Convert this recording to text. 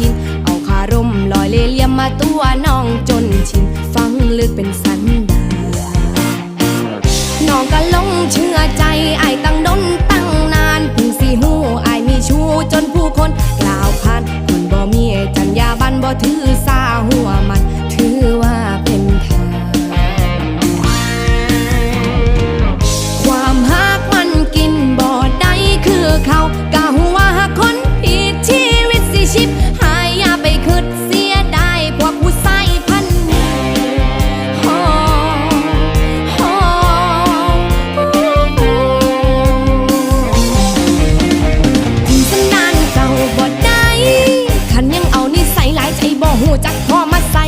พิน เอาคารมลอยเลเลียมมาตัวน้องจนชิน ฟังลึกเป็นสันดานน้องก็ลงเชื่อใจไอ้ตั้งดนตั้งนานพึ่งสีหูไอ้มีชูจนผู้คน กล่าวพานคนบ่มีจัญญาบันบ่ถือสาหู ใจบ่หูจักพอมาใส่